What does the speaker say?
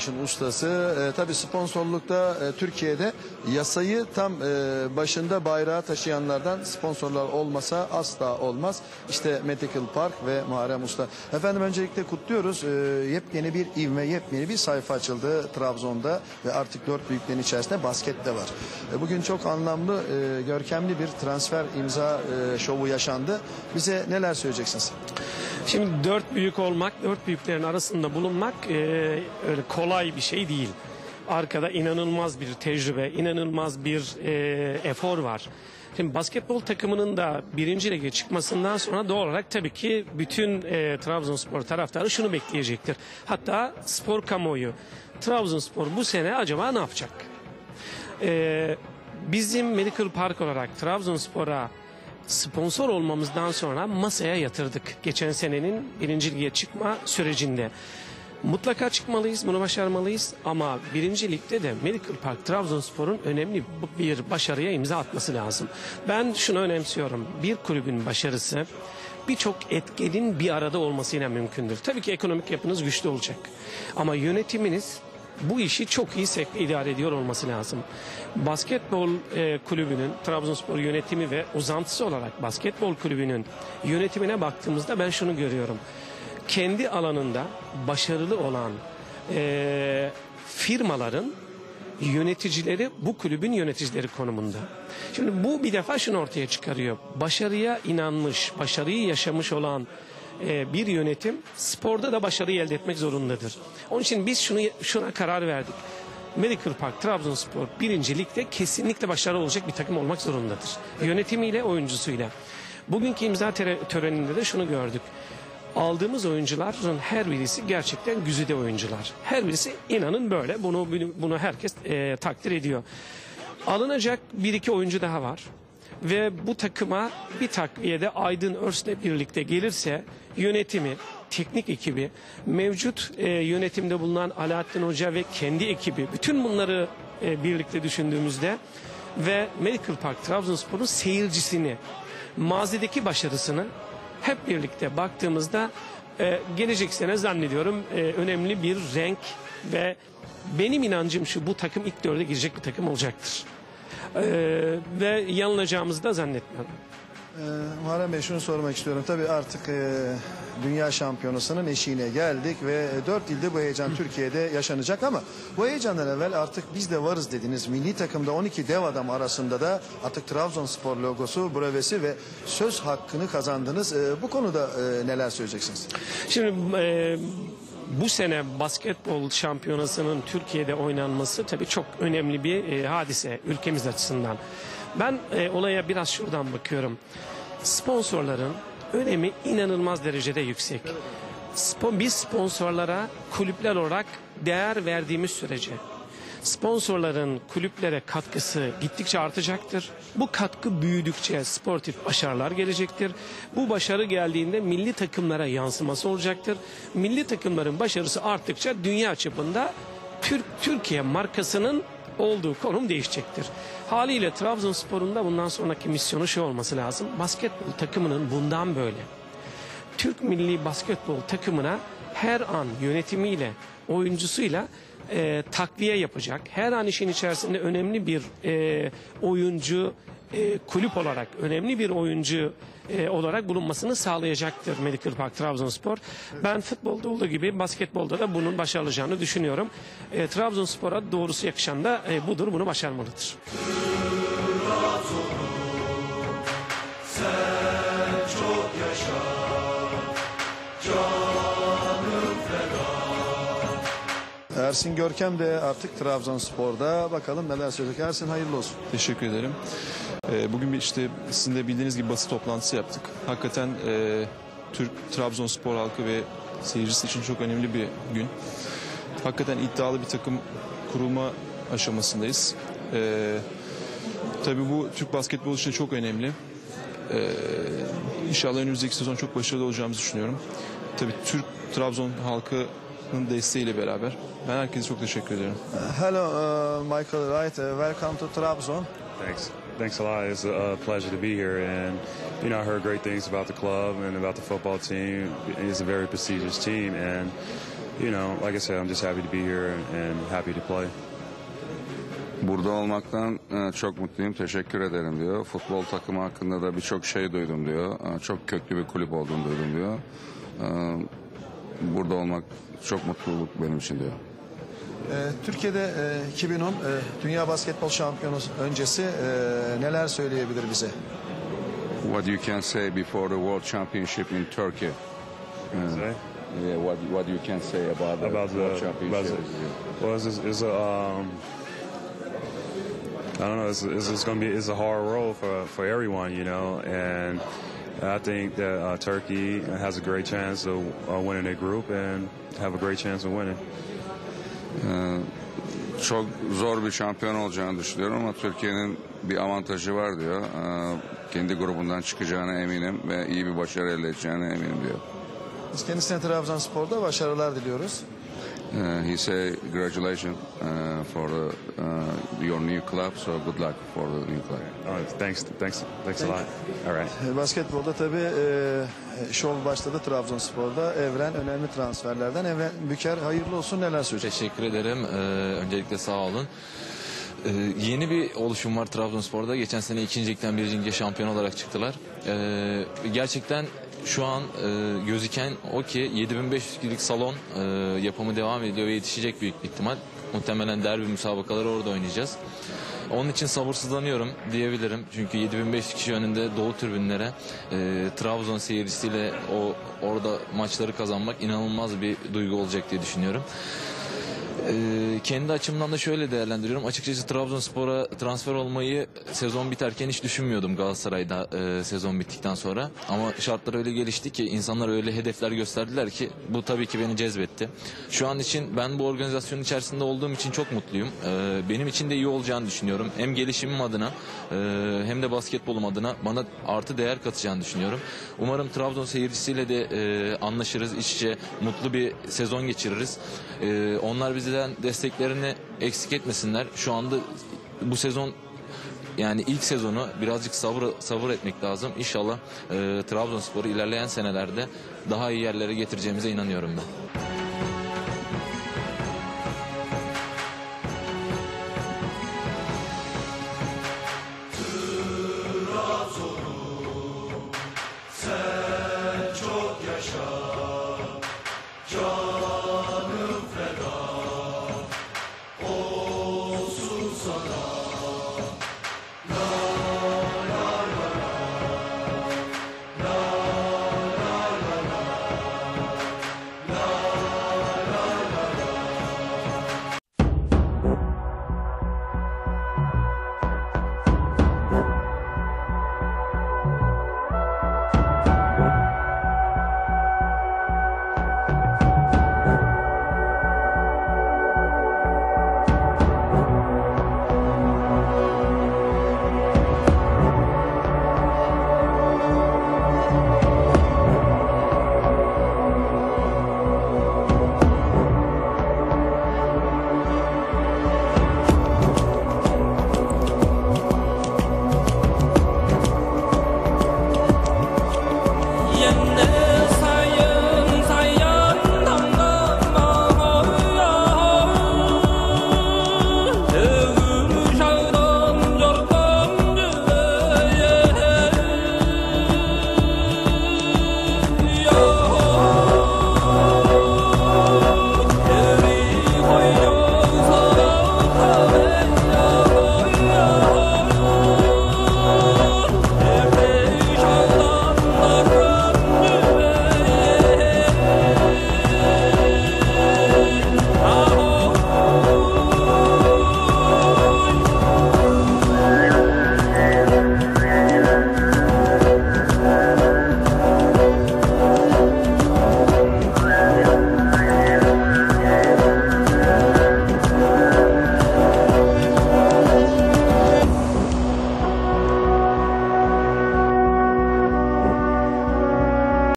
İşin ustası e, tabii sponsorlukta e, Türkiye'de yasayı tam e, başında bayrağı taşıyanlardan sponsorlar olmasa asla olmaz. İşte Medical Park ve Muharrem Usta. Efendim öncelikle kutluyoruz. E, yepyeni bir ivme, yepyeni bir sayfa açıldı Trabzon'da ve artık dört büyüklerin içerisinde basket de var. E, bugün çok anlamlı, e, görkemli bir transfer imza e, şovu yaşandı. Bize neler söyleyeceksiniz? Şimdi dört büyük olmak, dört büyüklerin arasında bulunmak e, öyle kolay bir şey değil. Arkada inanılmaz bir tecrübe, inanılmaz bir e, efor var. Şimdi basketbol takımının da birinci lige çıkmasından sonra doğal olarak tabii ki bütün e, Trabzonspor taraftarı şunu bekleyecektir. Hatta spor kamuoyu Trabzonspor bu sene acaba ne yapacak? Ee, bizim Medical Park olarak Trabzonspor'a sponsor olmamızdan sonra masaya yatırdık. Geçen senenin birinci lige çıkma sürecinde. Mutlaka çıkmalıyız, bunu başarmalıyız ama birinci ligde de Medical Park Trabzonspor'un önemli bir başarıya imza atması lazım. Ben şunu önemsiyorum. Bir kulübün başarısı birçok etkenin bir arada olmasıyla mümkündür. Tabii ki ekonomik yapınız güçlü olacak. Ama yönetiminiz bu işi çok iyi idare ediyor olması lazım. Basketbol e, kulübünün Trabzonspor yönetimi ve uzantısı olarak basketbol kulübünün yönetimine baktığımızda ben şunu görüyorum. Kendi alanında başarılı olan e, firmaların yöneticileri bu kulübün yöneticileri konumunda. Şimdi bu bir defa şunu ortaya çıkarıyor. Başarıya inanmış, başarıyı yaşamış olan e, bir yönetim sporda da başarıyı elde etmek zorundadır. Onun için biz şunu şuna karar verdik. Medical Park Trabzonspor birinci ligde kesinlikle başarılı olacak bir takım olmak zorundadır. Yönetimiyle, oyuncusuyla. Bugünkü imza töreninde de şunu gördük. Aldığımız oyuncuların her birisi gerçekten güzide oyuncular. Her birisi inanın böyle. Bunu bunu herkes e, takdir ediyor. Alınacak bir iki oyuncu daha var. Ve bu takıma bir takviyede Aydın Örs'le birlikte gelirse yönetimi, teknik ekibi, mevcut e, yönetimde bulunan Alaaddin Hoca ve kendi ekibi bütün bunları e, birlikte düşündüğümüzde ve Medical Park Trabzonspor'un seyircisini, mazideki başarısını hep birlikte baktığımızda e, gelecek sene zannediyorum e, önemli bir renk ve benim inancım şu bu takım ilk dörde girecek bir takım olacaktır. E, ve yanılacağımızı da zannetmiyorum. Ee, Muharrem Bey şunu sormak istiyorum. Tabii artık e, dünya şampiyonasının eşiğine geldik ve e, dört ilde bu heyecan Türkiye'de yaşanacak ama bu heyecandan evvel artık biz de varız dediniz. Milli takımda 12 dev adam arasında da artık Trabzonspor logosu, brevesi ve söz hakkını kazandınız. E, bu konuda e, neler söyleyeceksiniz? Şimdi e, bu sene basketbol şampiyonasının Türkiye'de oynanması tabii çok önemli bir e, hadise ülkemiz açısından. Ben e, olaya biraz şuradan bakıyorum. Sponsorların önemi inanılmaz derecede yüksek. Spo- biz sponsorlara kulüpler olarak değer verdiğimiz sürece sponsorların kulüplere katkısı gittikçe artacaktır. Bu katkı büyüdükçe sportif başarılar gelecektir. Bu başarı geldiğinde milli takımlara yansıması olacaktır. Milli takımların başarısı arttıkça dünya çapında Türk Türkiye markasının olduğu konum değişecektir. Haliyle Trabzonspor'un da bundan sonraki misyonu şu olması lazım. Basketbol takımının bundan böyle Türk milli basketbol takımına her an yönetimiyle, oyuncusuyla e, takviye yapacak. Her an işin içerisinde önemli bir e, oyuncu e, kulüp olarak önemli bir oyuncu e, olarak bulunmasını sağlayacaktır Medical Park Trabzonspor. Ben futbolda olduğu gibi basketbolda da bunun başarılacağını düşünüyorum. E, Trabzonspor'a doğrusu yakışan da e, budur, bunu başarmalıdır. Ersin Görkem de artık Trabzonspor'da. Bakalım neler söyleyecek. Ersin hayırlı olsun. Teşekkür ederim. Ee, Bugün işte sizin de bildiğiniz gibi basın toplantısı yaptık. Hakikaten e, Türk Trabzonspor halkı ve seyircisi için çok önemli bir gün. Hakikaten iddialı bir takım kurulma aşamasındayız. Ee, tabii bu Türk basketbolu için çok önemli. Ee, inşallah önümüzdeki sezon çok başarılı olacağımızı düşünüyorum. Tabii Türk Trabzon halkının desteğiyle beraber. Ben herkese çok teşekkür ederim. Hello uh, Michael Wright. Uh, welcome to Trabzon. Thanks. Thanks a lot. It's a pleasure to be here. And, you know, I heard great things about the club and about the football team. It's a very prestigious team. And, you know, like I said, I'm just happy to be here and happy to play. Burada olmaktan e, çok mutluyum. Teşekkür ederim diyor. Futbol takımı hakkında da birçok şey duydum diyor. E, Çok köklü bir kulüp olduğunu duydum diyor. E, Burada olmak çok mutluluk benim için diyor. E, Türkiye'de e, 2010 e, Dünya Basketbol Şampiyonası öncesi neler söyleyebilir bize? What you can say before the World Championship in Turkey? Say? Yeah, what what you can say about the About World the, Championship? about the well, it's, it's, it's a um, I don't know. It's, it's, it's going to be it's a hard road for for everyone, you know, and I think that uh, Turkey has a great chance of uh, winning their group and have a great chance of winning. Çok zor bir şampiyon olacağını düşünüyorum ama Türkiye'nin bir avantajı var diyor. E, Kendi grubundan çıkacağına eminim ve iyi bir başarı elde edeceğine eminim diyor. Biz kendisine Trabzonspor'da başarılar diliyoruz. Uh, he say congratulations uh, for the, uh, your new club. So good luck for the new club. Oh, thanks, thanks, thanks a lot. All right. E, Basketbolda tabii e, şov başladı Trabzonspor'da. Evren önemli transferlerden. Evren Büker hayırlı olsun neler söyleyecek? Teşekkür ederim. Ee, öncelikle sağ olun. Ee, yeni bir oluşum var Trabzonspor'da. Geçen sene ikinci ligden birinci lige şampiyon olarak çıktılar. Ee, gerçekten şu an e, gözüken o ki 7500 kişilik salon e, yapımı devam ediyor ve yetişecek büyük bir ihtimal. Muhtemelen derbi müsabakaları orada oynayacağız. Onun için sabırsızlanıyorum diyebilirim. Çünkü 7500 kişi önünde dolu tribünlere e, Trabzon seyircisiyle o orada maçları kazanmak inanılmaz bir duygu olacak diye düşünüyorum. Ee, kendi açımdan da şöyle değerlendiriyorum. Açıkçası Trabzonspor'a transfer olmayı sezon biterken hiç düşünmüyordum Galatasaray'da e, sezon bittikten sonra. Ama şartlar öyle gelişti ki insanlar öyle hedefler gösterdiler ki bu tabii ki beni cezbetti. Şu an için ben bu organizasyonun içerisinde olduğum için çok mutluyum. Ee, benim için de iyi olacağını düşünüyorum. Hem gelişimim adına e, hem de basketbolum adına bana artı değer katacağını düşünüyorum. Umarım Trabzon seyircisiyle de e, anlaşırız, iç içe mutlu bir sezon geçiririz. E, onlar bizden desteklerini eksik etmesinler. Şu anda bu sezon yani ilk sezonu birazcık sabır sabır etmek lazım. İnşallah e, Trabzonspor'u ilerleyen senelerde daha iyi yerlere getireceğimize inanıyorum ben.